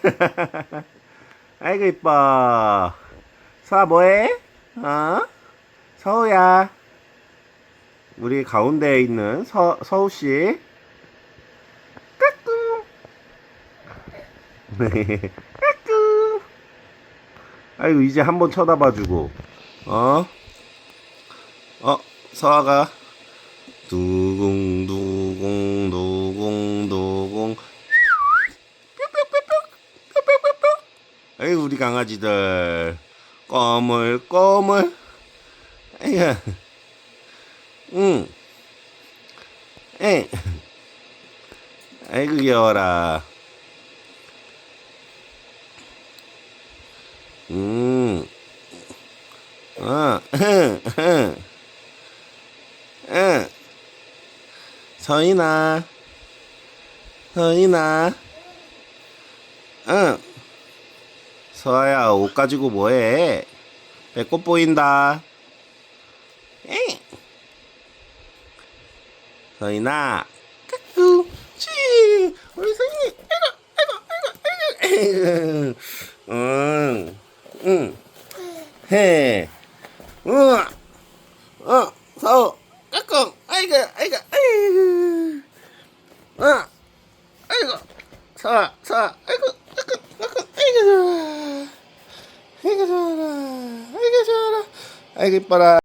아이고 이뻐 서아 뭐해? 어? 서우야 우리 가운데에 있는 서, 서우씨 까꿍 까꿍 아이고 이제 한번 쳐다봐주고 어? 어? 서아가 두궁 두궁 두궁 두궁 아이고 우리 강아지들 꼬물 꼬물 아이고 응 에. 아이고 귀여워라 음 어, 흥, 흥. 응. 서인아. 서인아. 응. 서아야, 옷 가지고 뭐해? 배꼽 보인다. 응. 서인아. 까꾸. 치. 우리 서인이. 아이고, 아이고, 아이고, 아이고. 응. 응. 해. 우와. 어, 서우, 까꿍, 아이고, 아이고, 아이고, 어, 아이고, 서아, 서아, 아이고, 까꿍, 까꿍, 아이